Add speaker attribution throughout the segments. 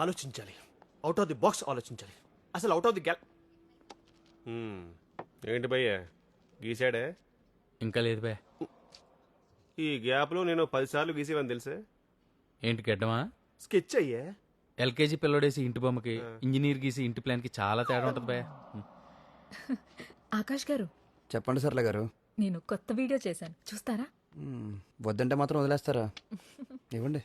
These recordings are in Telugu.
Speaker 1: ఆలోచించాలి. అవుట్ ఆఫ్ ది బాక్స్ ఆలోచించాలి. అసలు అవుట్ ఆఫ్ ది గ్యాల్ ఏంటి భయ్య? గీసాడే
Speaker 2: ఇంకా లేదు బే
Speaker 1: ఈ గ్యాప్లో నేను పదిసార్లు గీసేవని తెలుసే?
Speaker 2: ఏంటి గడ్డమా?
Speaker 1: స్కెచ్ అయ్యే.
Speaker 2: ఎల్కేజీ పిల్లడేసి ఇంటి బొమ్మకి ఇంజనీర్ గీసి ఇంటి ప్లాన్కి చాలా తేడా ఉంటుంది బే
Speaker 3: ఆకాష్ గారు.
Speaker 4: చెప్పండి సర్లే గారు.
Speaker 3: నేను కొత్త వీడియో చేశాను. చూస్తారా.
Speaker 4: వద్దంటే మాత్రం వదిలేస్తారా? ఇవ్వండి.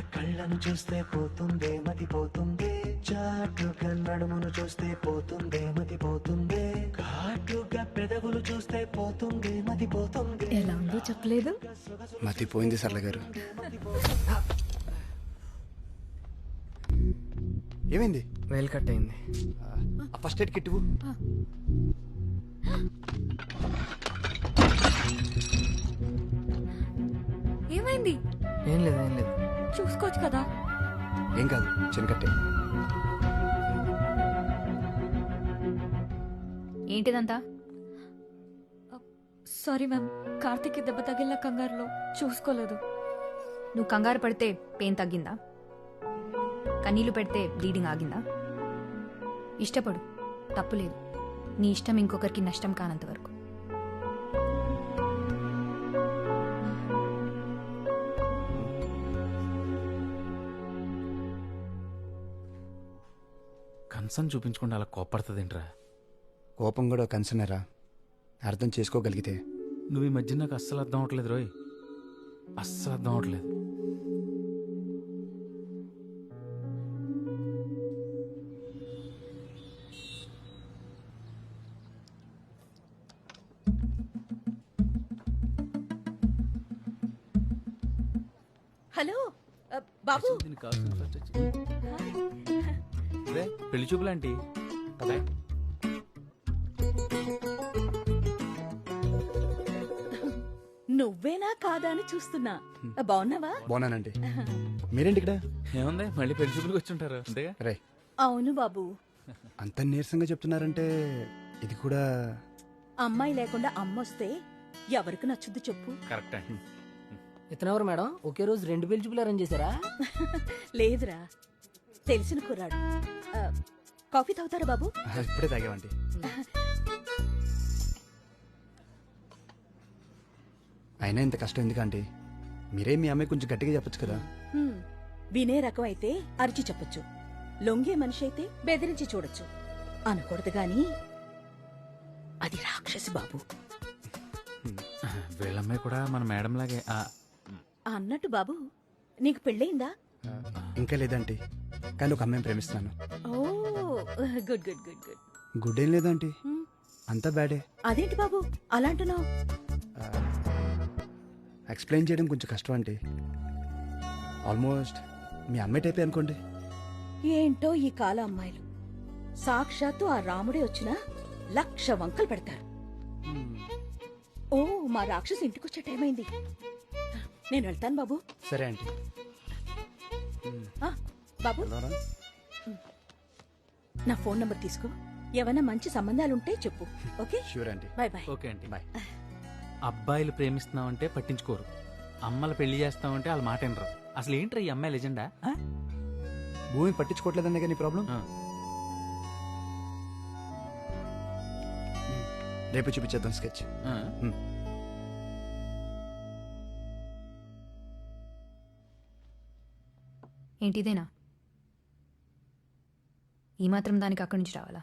Speaker 5: కళ్ళను చూస్తే పోతుందే మతి పోతుందే. చాటుగా నడుమును చూస్తే పోతుందే మతి పోతుందే. ఘాటుగా పెదవులు చూస్తే పోతుందే మతి పోతుందే.
Speaker 3: ఎలా ఉందో? చెప్పలేదు.
Speaker 4: మతిపోయింది సర్లే గారు. ఏమైంది?
Speaker 6: వేలు కట్ అయింది.
Speaker 4: ఆ ఫస్ట్ ఎయిడ్ కిట్టు
Speaker 3: ఏమైంది?
Speaker 6: ఏం లేదు ఏం లేదు.
Speaker 3: చూసుకోవచ్చు కదా.
Speaker 4: ఏం కాదు చిన్నకట్టే
Speaker 7: ఏంటిదంతా?
Speaker 3: సారీ మ్యామ్ కార్తిక్ దెబ్బ తగిలిన కంగారులో చూసుకోలేదు.
Speaker 7: నువ్వు కంగారు పడితే పెయిన్ తగ్గిందా? కన్నీళ్ళు పెడితే బ్లీడింగ్ ఆగిందా? ఇష్టపడు తప్పులేదు. నీ ఇష్టం ఇంకొకరికి నష్టం కానంత వరకు.
Speaker 2: కన్సర్న్ చూపించకుండా అలా కోపడుతుంది ఏంట్రా
Speaker 4: కోపం కూడా కన్సనరా. అర్థం చేసుకోగలిగితే.
Speaker 2: నువ్వు ఈ మధ్య నాకు అస్సలు అర్థం అవట్లేదు రోయ్. అస్సలు అర్థం అవట్లేదు.
Speaker 8: హలో బాబు.
Speaker 2: దీనికి కావాల్సిన first వచ్చి- ఇదే పెళ్ళి చూపులాంటి
Speaker 8: నువ్వేనా కాదా అని చూస్తున్నా. బాగున్నావా?
Speaker 4: బాగున్నానండి. మీరేంటి ఇక్కడ?
Speaker 2: ఏముంది మళ్ళీ పెళ్ళి చూపులకు వచ్చి ఉంటారు అంతేగా?
Speaker 4: రే.
Speaker 8: అవును బాబు.
Speaker 4: అంత నీరసంగా చెప్తున్నారంటే ఇది కూడా
Speaker 8: అమ్మాయి లేకుండా అమ్మొస్తే ఎవరికి నచ్చుద్ది చెప్పు.
Speaker 2: కరెక్ట్.
Speaker 6: ఇతనెవరు మేడం ఒకే రోజు రెండు పెళ్ళి చూపులు అరేంజ్ చేశారా?
Speaker 8: లేదురా. తెలిసిన కుర్రాడు. కాఫీ తాగుతారా బాబు?
Speaker 4: ఇప్పుడే తాగామండి అయినా ఇంత కష్టం ఎందుకంటే మీరే మీ అమ్మాయి కొంచెం గట్టిగా చెప్పొచ్చు కదా.
Speaker 8: హ్మ్. వినే రకం అయితే అరిచి చెప్పొచ్చు. లొంగే మనిషి అయితే బెదిరించి చూడొచ్చు. అనకూడదు గాని అది రాక్షసి బాబు.
Speaker 2: వీళ్ళమ్మాయి కూడా మన మేడం లాగే ఆ,
Speaker 8: అన్నట్టు బాబు నీకు పెళ్ళయిందా?
Speaker 4: ఇంకా లేదంటే కానీ ఒక అమ్మాయిని ప్రేమిస్తున్నాను.
Speaker 8: ఓ good good good good.
Speaker 4: Good ఏం లేదంటే
Speaker 8: హ్మ్.
Speaker 4: అంతా బ్యాడే.
Speaker 8: అదేంటి బాబు? అలాంటున్నావు?
Speaker 4: ఎక్స్ప్లెయిన్ చేయడం కొంచెం కష్టం అంటే ఆల్మోస్ట్ మీ అమ్మాయి టైపే అనుకోండి.
Speaker 8: ఏంటో ఈ కాల అమ్మాయిలు? సాక్షాత్తు ఆ రాముడే వచ్చినా లక్ష వంకలు పెడతారు. ఓ మా రాక్షసు ఇంటికొచ్చే టైం అయింది. నేను వెళ్తాను బాబు.
Speaker 4: సరే
Speaker 8: ఆ, బాబు? నా ఫోన్ నంబర్ తీసుకో. ఏమైనా మంచి సంబంధాలుంటే చెప్పు. Okay?
Speaker 4: Sure aunty
Speaker 8: bye bye.
Speaker 2: Okay అండి
Speaker 4: బాయ్.
Speaker 2: అబ్బాయిలు ప్రేమిస్తున్నామంటే పట్టించుకోరు. అమ్మలు పెళ్ళి చేస్తామంటే వాళ్ళ మాట వినరు. అసలు ఏంట్రా ఈ అమ్మాయి లెజెండా?
Speaker 4: భూమి పట్టించుకోవట్లేదనే కానీ ప్రాబ్లం. రేపు చూపించేద్దాం స్కెచ్.
Speaker 7: ఏంటిదేనా? ఈ మాత్రం దానికి అక్కడి నుంచి రావాలా?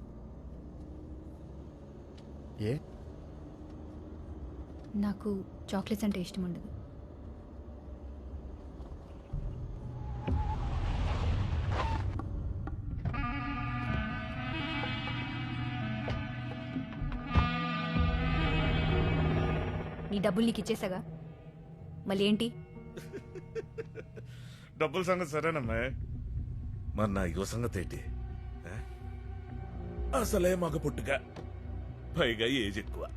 Speaker 4: ఏ?
Speaker 7: నాకు చాక్లెట్స్ అంటే ఇష్టం ఉండదు. నీ డబ్బులు నీకు ఇచ్చేసాగా? మళ్ళీ ఏంటి?
Speaker 9: డబ్బుల సంగతి సరేనమ్మా మరి నా యువ సంగతి ఏంటి? అసలే మగ పుట్టుక. పైగా ఏజ్ ఎక్కువ.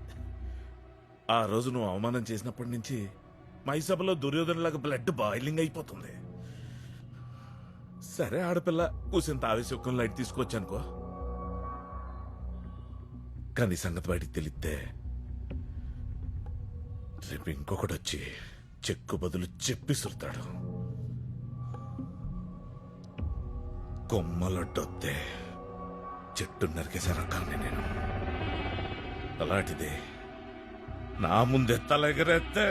Speaker 9: ఆ రోజు నువ్వు అవమానం చేసినప్పటి నుంచి మైసభలో దుర్యోధనలాగా బ్లడ్ బాయిలింగ్ అయిపోతుంది. సరే ఆడపిల్ల కూసింత ఆవేశం లైట్ తీసుకొచ్చానుకో కానీ సంగతి బయటికి తెలిస్తే రేపు ఇంకొకటి వచ్చి చెక్కు బదులు చెప్పిసురుతాడు కొమ్మలొడ్డొత్తే చెట్టు నరికేసే కానీ నేను. అలాంటిది. నా ముందే తలెగరెత్తే.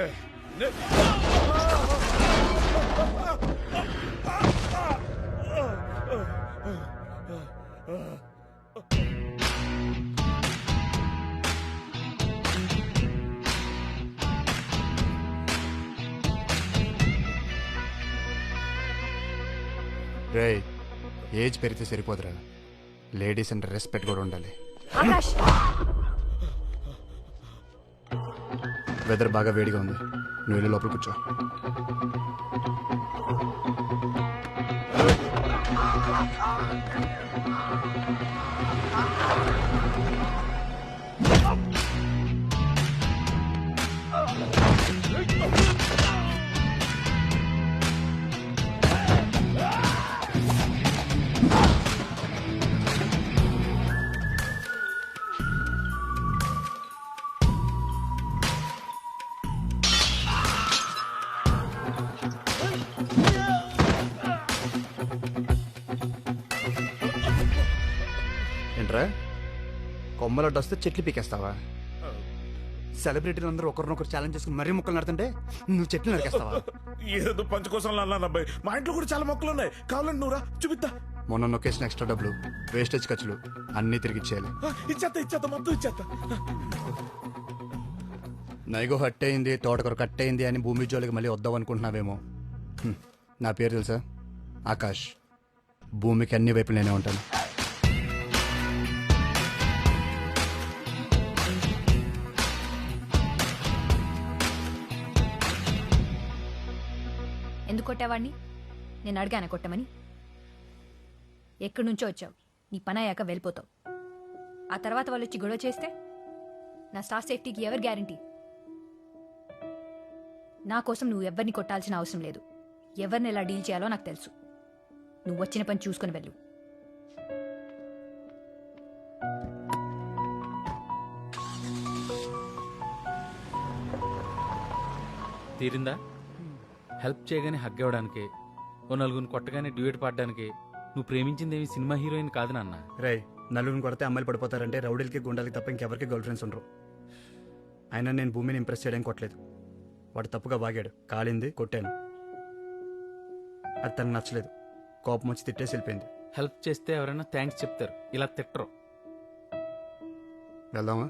Speaker 4: రే ఏజ్ పెరిగితే సరిపోదురా. లేడీస్ అంటే రెస్పెక్ట్ కూడా ఉండాలి. వెదర్ బాగా వేడిగా ఉంది. నువ్వు వెళ్ళి లోపల కూర్చో కొమ్మలడ్డు వస్తే చెట్లు పీకేస్తావా? సెలబ్రిటీలు అందరూ ఒకరినొకరు ఛాలెంజ్ చేసుకుని మరీ మొక్కలు నడుతుంటే నువ్వు చెట్లు నరికేస్తావా?
Speaker 9: ఏదో పంచకోసం అన్నాను అబ్బాయి. మా ఇంట్లో కూడా చాలా మొక్కలు ఉన్నాయి కావాలండి నువ్వురా చూపిస్తా.
Speaker 4: మొన్న నొక్కేసిన ఎక్స్ట్రా డబ్బులు వేస్టేజ్ ఖర్చులు అన్నీ తిరిగి ఇచ్చేయాలి.
Speaker 9: ఆ, ఇచ్చేత్తా ఇచ్చేత్తా మొత్తం ఇచ్చేత్తా.
Speaker 4: నైగో హట్ అయింది తోటకూర కట్ అయింది అని భూమి జోలికి మళ్ళీ వద్దాం అనుకుంటున్నావేమో. హ్మ్. నా పేరు తెలుసా? ఆకాష్. భూమికి అన్ని వైపులు నేనే ఉంటాను.
Speaker 7: ఎందుకు కొట్టావాడిని నేను అడిగాను కొట్టమని? ఎక్కడి నుంచో వచ్చావు. నీ పని అయ్యాక వెళ్ళిపోతావు. ఆ తర్వాత వాళ్ళు వచ్చి గొడవ చేస్తే? నా స్టాఫ్ సేఫ్టీకి ఎవరు గ్యారంటీ? నా కోసం నువ్వు ఎవరిని కొట్టాల్సిన అవసరం లేదు. ఎవరిని ఎలా డీల్ చేయాలో నాకు తెలుసు. నువ్వు వచ్చిన పని చూసుకొని వెళ్ళు.
Speaker 2: తీరిందా? హెల్ప్ చేయగానే హగ్ ఇవ్వడానికి ఓ నలుగురిని కొట్టగానే డ్యూయట్ పాడడానికి నువ్వు ప్రేమించిందేమి సినిమా హీరోయిన్ కాదు నాన్న.
Speaker 4: రే నలుగురిని కొడితే అమ్మాయిలు పడిపోతారంటే రౌడీలకి గుండాలకి తప్ప ఇంకెవరికి గర్ల్ ఫ్రెండ్స్ ఉండరు. అయినా నేను భూమిని ఇంప్రెస్ చేయడానికి కొట్టలేదు. వాడు తప్పుగా వాగాడు. కాలింది కొట్టాను. అది తనకు నచ్చలేదు. కోపం వచ్చి తిట్టేసి వెళ్ళిపోయింది.
Speaker 2: హెల్ప్ చేస్తే ఎవరైనా థ్యాంక్స్ చెప్తారు. ఇలా తిట్టరు.
Speaker 4: వెళ్దామా?